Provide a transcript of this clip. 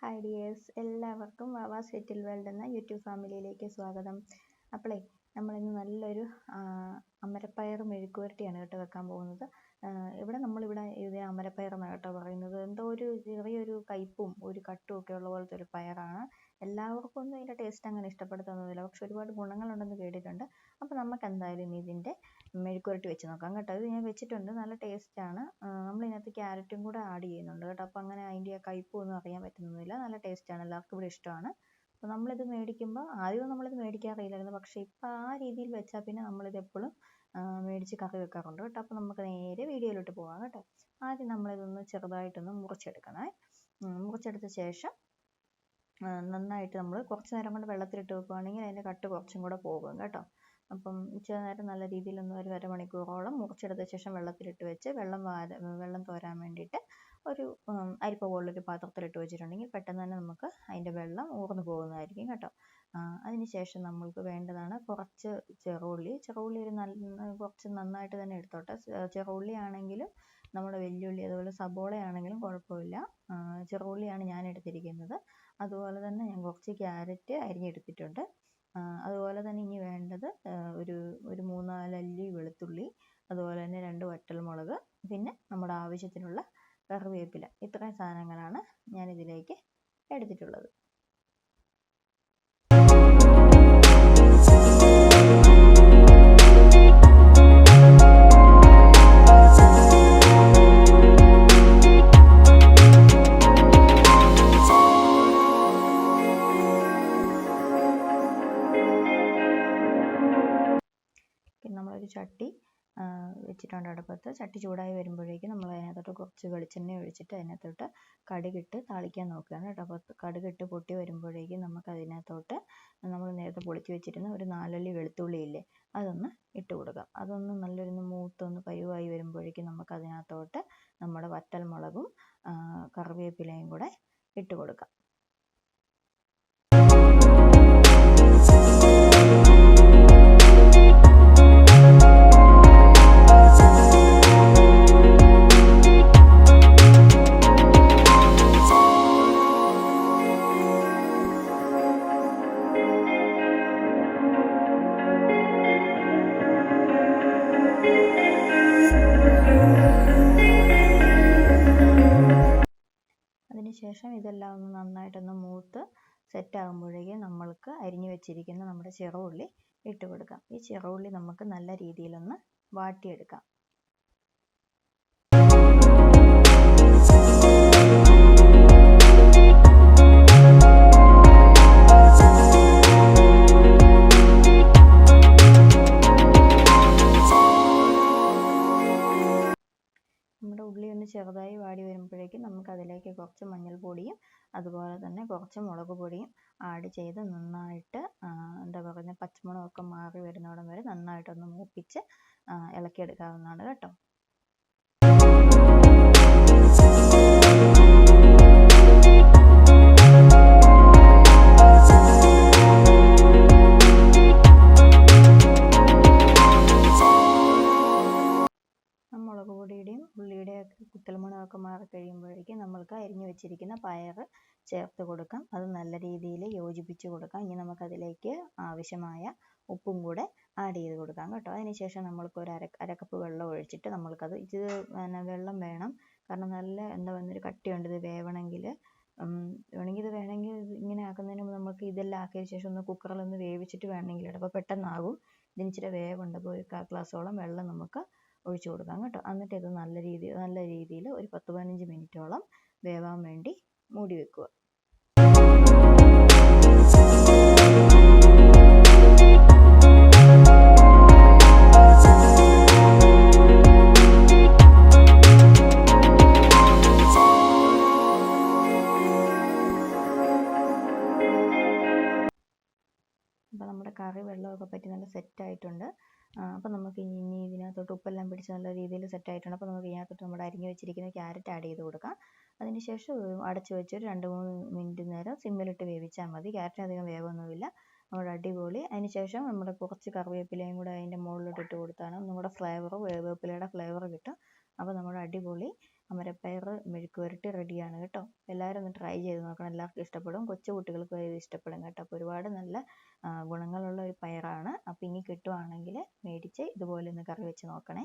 Hi dears എല്ലാവർക്കും വാവാസ് സെറ്റിൽ world എന്ന YouTube ഫാമിലിയിലേക്ക് സ്വാഗതം. അപ്പോളേ നമ്മളിന്ന് നല്ലൊരു അമരപ്പയർ മെഴുക്കുവരട്ടിയാണ് കേട്ടോ വെക്കാൻ പോകുന്നത്. ഇവിടെ നമ്മളിവിടെ ഇതിന് അമരപ്പയർ എന്നാണ് കേട്ടോ ചെറിയൊരു കയ്പ്പും ഒരു കട്ടും ഒക്കെ ഉള്ള പോലത്തെ ഒരു പയറാണ്. എല്ലാവർക്കും ഒന്നും ഇതിന്റെ ടേസ്റ്റ് അങ്ങനെ ഇഷ്ടപ്പെടുത്തൊന്നുമില്ല പക്ഷെ ഒരുപാട് ഗുണങ്ങളുണ്ടെന്ന് കേട്ടിട്ടുണ്ട്. അപ്പോൾ നമുക്ക് എന്തായാലും ഇതിന്റെ മെഴുക്കുരട്ടി വെച്ച് നോക്കാം കേട്ടോ. ഇത് ഞാൻ വെച്ചിട്ടുണ്ട്. നല്ല ടേസ്റ്റാണ് നമ്മൾ ഇതിനകത്ത് ക്യാരറ്റും കൂടെ ആഡ് ചെയ്യുന്നുണ്ട് കേട്ടോ. അപ്പോൾ അങ്ങനെ അതിന്റെ കയ്പും ഒന്നും അറിയാൻ പറ്റുന്നൊന്നുമില്ല. നല്ല ടേസ്റ്റാണ് എല്ലാവർക്കും ഇവിടെ ഇഷ്ടമാണ്. അപ്പോൾ നമ്മളിത് മേടിക്കുമ്പോൾ ആദ്യം നമ്മളിത് മേടിക്കാറില്ലായിരുന്നു. പക്ഷേ ഇപ്പോൾ ആ രീതിയിൽ വെച്ചാൽ പിന്നെ നമ്മളിത് എപ്പോഴും മേടിച്ച് കറി വെക്കാറുണ്ട് കേട്ടോ. അപ്പോൾ നമുക്ക് നേരെ വീഡിയോയിലോട്ട് പോകാം കേട്ടോ. ആദ്യം നമ്മളിതൊന്ന് ചെറുതായിട്ടൊന്ന് മുറിച്ചെടുക്കണേ. മുറിച്ചെടുത്ത ശേഷം നന്നായിട്ട് നമ്മൾ കുറച്ച് നേരം കൊണ്ട് വെള്ളത്തിലിട്ട് വെക്കുകയാണെങ്കിൽ അതിന്റെ കട്ട് കുറച്ചും കൂടെ പോകും കേട്ടോ. അപ്പം ഇച്ചിരി നേരം നല്ല രീതിയിലൊന്ന് ഒരു അരമണിക്കൂറോളം മുറിച്ചെടുത്ത ശേഷം വെള്ളത്തിലിട്ട് വെച്ച് വെള്ളം വാര വെള്ളം തോരാൻ വേണ്ടിയിട്ട് ഒരു അരിപ്പ പോലുള്ളൊരു പാത്രത്തിലിട്ട് വെച്ചിട്ടുണ്ടെങ്കിൽ പെട്ടെന്ന് തന്നെ നമുക്ക് അതിന്റെ വെള്ളം ഊർന്നു പോകുന്നതായിരിക്കും കേട്ടോ. അതിന് ശേഷം നമ്മൾക്ക് വേണ്ടതാണ് കുറച്ച് ചെറുള്ളി. ചെറുള്ളി ഒരു നല്ല കുറച്ച് നന്നായിട്ട് തന്നെ എടുത്തോട്ടെ. ചെറുള്ളി ആണെങ്കിലും നമ്മുടെ വെല്ലുള്ളി അതുപോലെ സബോള ആണെങ്കിലും കുഴപ്പമില്ല. ചെറുള്ളിയാണ് ഞാൻ എടുത്തിരിക്കുന്നത്. അതുപോലെ തന്നെ ഞാൻ കുറച്ച് ക്യാരറ്റ് അരിഞ്ഞെടുത്തിട്ടുണ്ട്. അതുപോലെ തന്നെ ഇനി വേണ്ടത് ഒരു ഒരു മൂന്നാലല്ലി വെളുത്തുള്ളി അതുപോലെ തന്നെ രണ്ട് വറ്റൽമുളക് പിന്നെ നമ്മുടെ ആവശ്യത്തിനുള്ള കറിവേപ്പില. ഇത്രയും സാധനങ്ങളാണ് ഞാൻ ഇതിലേക്ക് എടുത്തിട്ടുള്ളത്. വെച്ചിട്ടുണ്ട് അടുപ്പത്ത്. ചട്ടി ചൂടായി വരുമ്പോഴേക്കും നമ്മൾ അതിനകത്തോട്ട് കുറച്ച് വെളിച്ചെണ്ണ ഒഴിച്ചിട്ട് അതിനകത്തോട്ട് കടുകിട്ട് താളിക്കാൻ നോക്കുകയാണ് കേട്ടോ. അപ്പോൾ കടുകിട്ട് പൊട്ടി വരുമ്പോഴേക്കും നമുക്ക് അതിനകത്തോട്ട് നമ്മൾ നേരത്തെ പൊളിച്ച് വെച്ചിരുന്ന ഒരു നാലല്ലി വെളുത്തുള്ളി ഇല്ലേ അതൊന്ന് ഇട്ട് കൊടുക്കാം. അതൊന്ന് നല്ലൊരു മൂത്തൊന്ന് പരുവായി വരുമ്പോഴേക്കും നമുക്ക് അതിനകത്തോട്ട് നമ്മുടെ വറ്റൽമുളകും കറിവേപ്പിലയും കൂടെ ഇട്ട് കൊടുക്കാം. ശേഷം ഇതെല്ലാം ഒന്ന് നന്നായിട്ടൊന്ന് മൂത്ത് സെറ്റ് ആകുമ്പോഴേക്കും നമ്മൾക്ക് അരിഞ്ഞു വെച്ചിരിക്കുന്ന നമ്മുടെ ചെറുള്ളി ഇട്ട് കൊടുക്കാം. ഈ ചെറുള്ളി നമുക്ക് നല്ല രീതിയിലൊന്ന് വാട്ടിയെടുക്കാം. അതിലേക്ക് കുറച്ച് മഞ്ഞൾപ്പൊടിയും അതുപോലെ തന്നെ കുറച്ച് മുളക് പൊടിയും ആഡ് ചെയ്ത് നന്നായിട്ട് എന്താ പറയുക പച്ചമുളകൊക്കെ മാറി വരുന്നിടം വരെ നന്നായിട്ടൊന്ന് മൂപ്പിച്ച് ഇളക്കിയെടുക്കാവുന്നതാണ് കേട്ടോ. കുത്തൽമുളകൊക്കെ മാറി കഴിയുമ്പോഴേക്കും നമ്മൾക്ക് അരിഞ്ഞു വെച്ചിരിക്കുന്ന പയർ ചേർത്ത് കൊടുക്കാം. അത് നല്ല രീതിയിൽ യോജിപ്പിച്ച് കൊടുക്കാം. ഇനി നമുക്കതിലേക്ക് ആവശ്യമായ ഉപ്പും കൂടെ ആഡ് ചെയ്ത് കൊടുക്കാം കേട്ടോ. അതിനുശേഷം നമ്മൾക്ക് ഒരു അര അരക്കപ്പ് വെള്ളം ഒഴിച്ചിട്ട് നമ്മൾക്കത് ഇത് പിന്നെ വെള്ളം വേണം. കാരണം നല്ല എന്താ പറയുക കട്ടിയുണ്ട്. ഇത് വേവണമെങ്കിൽ വേണമെങ്കിൽ ഇത് വേണമെങ്കിൽ ഇങ്ങനെ ആക്കുന്നതിന് മുമ്പ് നമുക്ക് ഇതെല്ലാം ആക്കിയ ശേഷം ഒന്ന് കുക്കറിൽ ഒന്ന് വേവിച്ചിട്ട് വേണമെങ്കിൽ ഇടാം. അപ്പോൾ പെട്ടെന്നാകും. ഇതിന് ഇച്ചിരി വേവുണ്ട്. അപ്പോൾ ഒരു കാൽ ഗ്ലാസ്സോളം വെള്ളം നമുക്ക് ഒഴിച്ചു കൊടുക്കാം കേട്ടോ. എന്നിട്ട് ഇത് നല്ല രീതിയിൽ നല്ല രീതിയിൽ ഒരു പത്ത് പതിനഞ്ച് മിനിറ്റോളം വേവാൻ വേണ്ടി മൂടി വെക്കുക. നമ്മുടെ കറി വെള്ളമൊക്കെ പറ്റി നല്ല സെറ്റായിട്ടുണ്ട് അപ്പോൾ നമുക്ക് ഇനി ഇതിനകത്തോട്ട് ഉപ്പെല്ലാം പിടിച്ച് നല്ല രീതിയിൽ സെറ്റ് ആയിട്ടുണ്ട്. അപ്പോൾ നമുക്ക് ഇതിനകത്തോട്ട് നമ്മുടെ അരിഞ്ഞു വെച്ചിരിക്കുന്ന ക്യാരറ്റ് ആഡ് ചെയ്ത് കൊടുക്കാം. അതിന് ശേഷം അടച്ച് വെച്ച് ഒരു രണ്ട് മൂന്ന് മിനിറ്റ് നേരം സിമ്മിലിട്ട് വേവിച്ചാൽ മതി. ക്യാരറ്റ് അധികം വേവൊന്നുമില്ല. നമ്മുടെ അടിപൊളി. അതിന് ശേഷം നമ്മുടെ കുറച്ച് കറിവേപ്പിലയും കൂടെ അതിന്റെ മുകളിലോട്ട് ഇട്ട് കൊടുത്താണ്. ഒന്നും കൂടെ ഫ്ലേവർ വേപ്പിലയുടെ ഫ്ലേവർ കിട്ടും. അപ്പോൾ നമ്മുടെ അടിപൊളി അമരപ്പയർ മെഴുക്ക് പുരട്ടി റെഡിയാണ് കേട്ടോ. എല്ലാവരും ഒന്ന് ട്രൈ ചെയ്ത് നോക്കണം. എല്ലാവർക്കും ഇഷ്ടപ്പെടും. കൊച്ചു കുട്ടികൾക്ക് വരെ ഇത് ഇഷ്ടപ്പെടും കേട്ടോ. അപ്പോൾ ഒരുപാട് നല്ല ഗുണങ്ങളുള്ള ഒരു പയറാണ്. അപ്പോൾ ഇനി കിട്ടുവാണെങ്കിൽ മേടിച്ച് ഇതുപോലെ ഒന്ന് കറി വെച്ച് നോക്കണേ.